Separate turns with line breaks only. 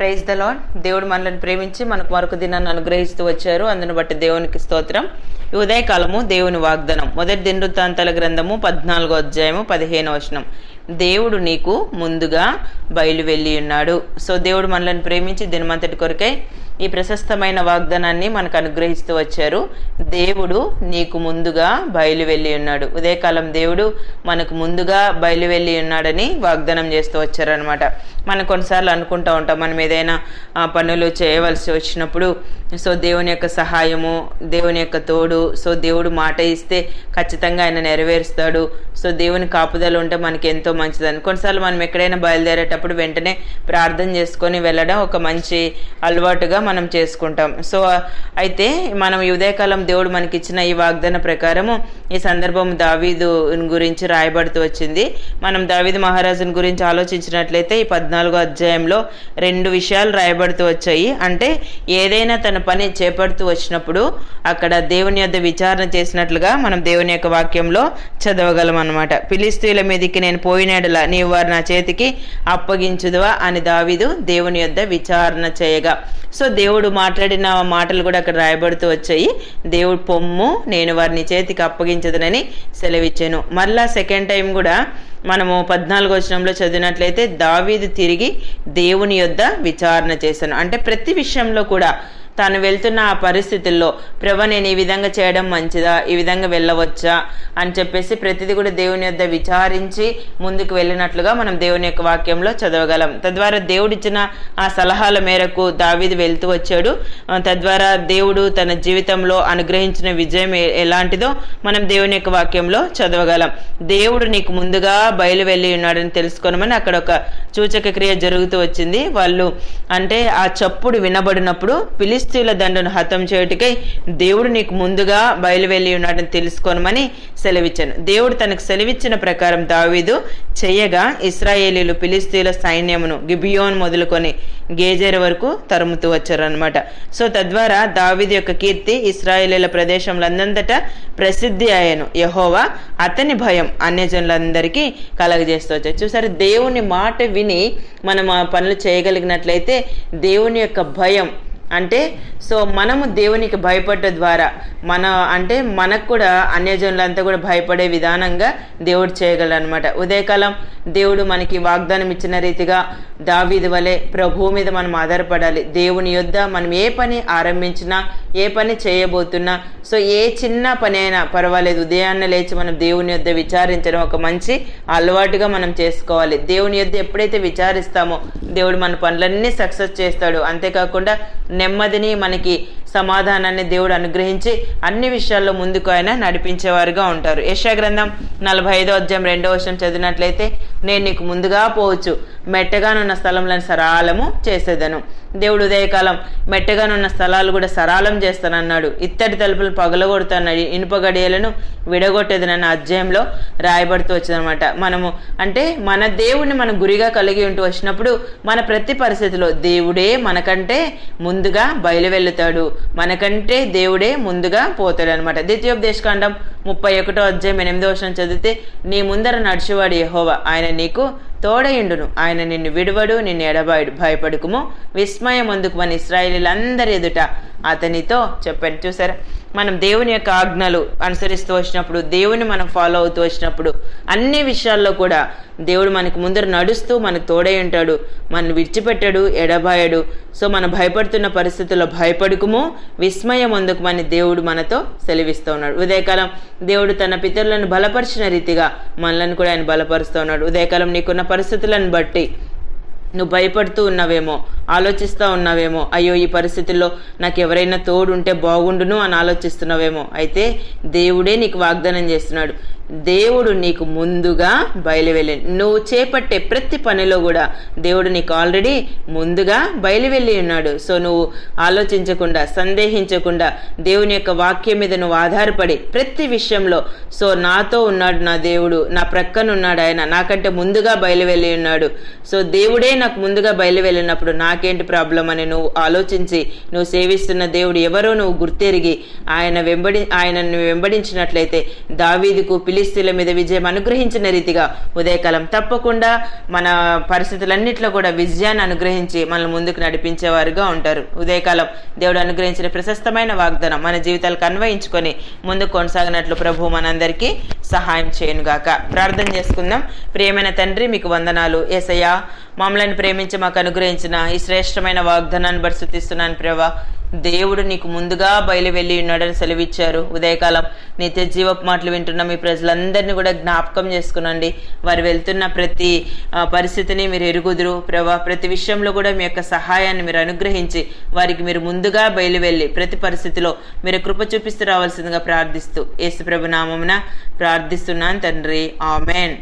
Praise the lord దేవుడు మనల్ని ప్రేమించి మనకు మరొక దినాన్ని అనుగ్రహిస్తూ వచ్చారు. అందును బట్టి దేవునికి స్తోత్రం. ఈ ఉదయకాలము దేవుని వాగ్దానం. మొదటి దినృత్తాంతాల గ్రంథము పద్నాలుగో అధ్యాయము పదిహేను వచనం. దేవుడు నీకు ముందుగా బయలు వెళ్ళి ఉన్నాడు. సో దేవుడు మనల్ని ప్రేమించి దినమంతటి కొరకై ఈ ప్రశస్తమైన వాగ్దానాన్ని మనకు అనుగ్రహిస్తూ వచ్చారు. దేవుడు నీకు ముందుగా బయలు వెళ్ళి ఉన్నాడు. ఉదయకాలం దేవుడు మనకు ముందుగా బయలు వెళ్ళి ఉన్నాడని వాగ్దానం చేస్తూ వచ్చారనమాట మనం కొన్నిసార్లు అనుకుంటూ ఉంటాం. మనం ఏదైనా పనులు చేయవలసి వచ్చినప్పుడు సో దేవుని యొక్క సహాయము దేవుని యొక్క తోడు సో దేవుడు మాట ఇస్తే ఖచ్చితంగా ఆయన నెరవేరుస్తాడు. సో దేవుని కాపుదల ఉంటే మనకి ఎంతో మంచిదని. కొన్నిసార్లు మనం ఎక్కడైనా బయలుదేరేటప్పుడు వెంటనే ప్రార్థన చేసుకొని వెళ్ళడం ఒక మంచి అలవాటుగా మనం చేసుకుంటాం. సో అయితే మనం ఈ ఉదయకాలం దేవుడు మనకి ఇచ్చిన ఈ వాగ్దాన ప్రకారము ఈ సందర్భం దావీదు గురించి రాయబడుతూ వచ్చింది. మనం దావీదు మహారాజుని గురించి ఆలోచించినట్లయితే ఈ పద్నాలుగో అధ్యాయంలో రెండు విషయాలు రాయబడుతూ వచ్చాయి. అంటే ఏదైనా తన పని చేపడుతూ వచ్చినప్పుడు అక్కడ దేవుని యొద్ద విచారణ చేసినట్లుగా మనం దేవుని యొక్క వాక్యంలో చదవగలం అనమాట పిలిస్తీల మీదకి నేను పోయినడలా నీవు వారు నా చేతికి అప్పగించుదువా అని దావీదు దేవుని యొద్ద విచారణ చేయగా. సో దేవుడు మాట్లాడిన మాటలు కూడా అక్కడ రాయబడుతూ వచ్చాయి. దేవుడు పొమ్ము నేను వారిని చేతికి అప్పగించదనని సెలవిచ్చాను. మళ్ళా సెకండ్ టైం కూడా మనము పద్నాలుగు వచనంలో చదివినట్లయితే దావీదు తిరిగి దేవుని యొద్ద విచారణ చేశాను. అంటే ప్రతి విషయంలో కూడా తాను వెళ్తున్న ఆ పరిస్థితుల్లో ప్రభ నేను ఈ విధంగా చేయడం మంచిదా? ఈ విధంగా వెళ్ళవచ్చా? అని చెప్పేసి ప్రతిదీ కూడా దేవుని యొద్ద విచారించి ముందుకు వెళ్ళినట్లుగా మనం దేవుని యొక్క వాక్యంలో చదవగలం. తద్వారా దేవుడిచ్చిన ఆ సలహాల మేరకు దావిది వెళ్తూ వచ్చాడు. తద్వారా దేవుడు తన జీవితంలో అనుగ్రహించిన విజయం ఎలాంటిదో మనం దేవుని యొక్క వాక్యంలో చదవగలం. దేవుడు నీకు ముందుగా బయలు వెళ్ళి ఉన్నాడని తెలుసుకోనమని అక్కడ ఒక సూచక క్రియ జరుగుతూ వచ్చింది. వాళ్ళు అంటే ఆ చప్పుడు వినబడినప్పుడు పిలి ఫిలిస్తీన్ల దండను హతం చేయుటికై దేవుడు నీకు ముందుగా బయలు వెళ్ళి ఉన్నాడని తెలుసుకోనమని సెలవిచ్చాను. దేవుడు తనకు సెలవిచ్చిన ప్రకారం దావీదు చేయగా ఇస్రాయేలీలు ఫిలిస్తీన్ల సైన్యమును గిబియోన్ మొదలుకొని గేజర్ వరకు తరుముతూ వచ్చారనమాట సో తద్వారా దావీదు యొక్క కీర్తి ఇస్రాయేలీల ప్రదేశంలందంతటా ప్రసిద్ధి అయ్యాను. యహోవా అతని భయం అన్యజనులందరికీ కలగజేస్తూ వచ్చారు చూసారు దేవుని మాట విని మనం ఆ పనులు చేయగలిగినట్లయితే దేవుని యొక్క భయం అంటే సో మనము దేవునికి భయపడ్డ ద్వారా మన అంటే మనకు కూడా అన్యజనులంతా కూడా భయపడే విధానంగా దేవుడు చేయగలనమాట అనమాట ఉదయకాలం దేవుడు మనకి వాగ్దానం ఇచ్చిన రీతిగా దావీది వలె ప్రభువు మీద మనం ఆధారపడాలి. దేవుని యొద్ద మనం ఏ పని ఆరంభించినా ఏ పని చేయబోతున్నా సో ఏ చిన్న పని అయినా పర్వాలేదు. ఉదయాన్నే లేచి మనం దేవుని యొద్ద విచారించడం ఒక మంచి అలవాటుగా మనం చేసుకోవాలి. దేవుని యొద్ద ఎప్పుడైతే విచారిస్తామో దేవుడు మన పనులన్నీ సక్సెస్ చేస్తాడు. అంతేకాకుండా నెమ్మదిని మనకి సమాధానాన్ని దేవుడు అనుగ్రహించి అన్ని విషయాల్లో ముందుకు ఆయన నడిపించేవారుగా ఉంటారు. యశా గ్రంథం నలభై ఐదో అధ్యాయం రెండో వర్షం చదివినట్లయితే నేను నీకు ముందుగా పోవచ్చు. మెట్టగానున్న స్థలంలను సరాలము చేసేదను. దేవుడు ఉదయకాలం మెట్టగానున్న స్థలాలు కూడా సరాలం చేస్తానన్నాడు. ఇత్తడి తలుపులు పగలగొడతానని ఇనుప గడియలను విడగొట్టేదనన్న అధ్యాయంలో రాయబడుతూ వచ్చిందనమాట మనము అంటే మన దేవుణ్ణి మన గురిగా కలిగి ఉంటూ వచ్చినప్పుడు మన ప్రతి పరిస్థితిలో దేవుడే మనకంటే ముందుగా బయలువెళ్తాడు. మనకంటే దేవుడే ముందుగా పోతాడు అనమాట ద్వితీయోపదేశకాండం ముప్పై ఒకటో అధ్యాయం ఎనిమిదో వర్షం చదివితే నీ ముందర నడిచేవాడు యహోవా. ఆయన నీకు తోడయుండును. ఆయన నిన్ను విడువడు నిన్ను ఎడబాయుడు. భయపడుకుము. విస్మయం అందుకు మన ఇస్రాయేలీలందరి ఎదుట అతనితో చెప్పాడు. చూసారా? మనం దేవుని యొక్క ఆజ్ఞలు అనుసరిస్తూ వచ్చినప్పుడు దేవుని మనం ఫాలో అవుతూ వచ్చినప్పుడు అన్ని విషయాల్లో కూడా దేవుడు మనకు ముందర నడుస్తూ మనకు తోడై ఉంటాడు మనల్ని విడిచిపెట్టాడు ఎడబాయడు. సో మనం భయపడుతున్న పరిస్థితుల్లో భయపడుకుము విస్మయం అందుకు మన దేవుడు మనతో సెలవిస్తూ ఉన్నాడు. ఉదయకాలం దేవుడు తన పితరులను బలపరిచిన రీతిగా మనలను కూడా ఆయన బలపరుస్తూ ఉన్నాడు. ఉదయకాలం నీకున్న పరిస్థితులను బట్టి నువ్వు భయపడుతూ ఉన్నావేమో ఆలోచిస్తూ ఉన్నావేమో అయ్యో ఈ పరిస్థితుల్లో నాకు ఎవరైనా తోడు ఉంటే బాగుండును అని ఆలోచిస్తున్నావేమో. అయితే దేవుడే నీకు వాగ్దానం చేస్తున్నాడు. దేవుడు నీకు ముందుగా బయలువెళ్ళి నువ్వు చేపట్టే ప్రతి పనిలో కూడా దేవుడు నీకు ఆల్రెడీ ముందుగా బయలువెళ్ళి ఉన్నాడు. సో నువ్వు ఆలోచించకుండా సందేహించకుండా దేవుని యొక్క వాక్యం మీద నువ్వు ఆధారపడి ప్రతి విషయంలో సో నాతో ఉన్నాడు నా దేవుడు నా ప్రక్కన ఉన్నాడు ఆయన నాకంటే ముందుగా బయలువెళ్ళి ఉన్నాడు. సో దేవుడే నాకు ముందుగా బయలు వెళ్ళినప్పుడు నాకేంటి ప్రాబ్లం అని నువ్వు ఆలోచించి నువ్వు సేవిస్తున్న దేవుడు ఎవరో నువ్వు గుర్తెరిగి ఆయన వెంబడి ఆయనను వెంబడించినట్లయితే దావీదుకు పిలిస్తీల మీద విజయం అనుగ్రహించిన రీతిగా ఉదయకాలం తప్పకుండా మన పరిస్థితులన్నింటిలో కూడా విజయాన్ని అనుగ్రహించి మనల్ని ముందుకు నడిపించేవారుగా ఉంటారు. ఉదయకాలం దేవుడు అనుగ్రహించిన ప్రశస్తమైన వాగ్దానం మన జీవితాలకు అన్వయించుకొని ముందుకు కొనసాగినట్లు ప్రభు మనందరికీ సహాయం చేయనుగాక. ప్రార్థన చేసుకుందాం. ప్రియమైన తండ్రి మీకు వందనాలు. ఏసయ్యా మమ్మల్ని ప్రేమించి మాకు అనుగ్రహించిన ఈ శ్రేష్టమైన వాగ్దానాన్ని బర్సుతిస్తున్నాను ప్రభా. దేవుడు నీకు ముందుగా బయలు వెళ్ళి ఉన్నాడని సెలవిచ్చారు. ఉదయకాలం నిత్య జీవపు మాటలు వింటున్న మీ ప్రజలందరినీ కూడా జ్ఞాపకం చేసుకునండి. వారు వెళ్తున్న ప్రతి పరిస్థితిని మీరు ఎరుగుదురు ప్రభా. ప్రతి విషయంలో కూడా మీ యొక్క సహాయాన్ని మీరు అనుగ్రహించి వారికి మీరు ముందుగా బయలు వెళ్ళి ప్రతి పరిస్థితిలో మీరు కృప చూపిస్తూ రావాల్సిందిగా ప్రార్థిస్తూ యేసు ప్రభు నామమున ప్రార్థిస్తున్నాను తండ్రి. ఆమెన్.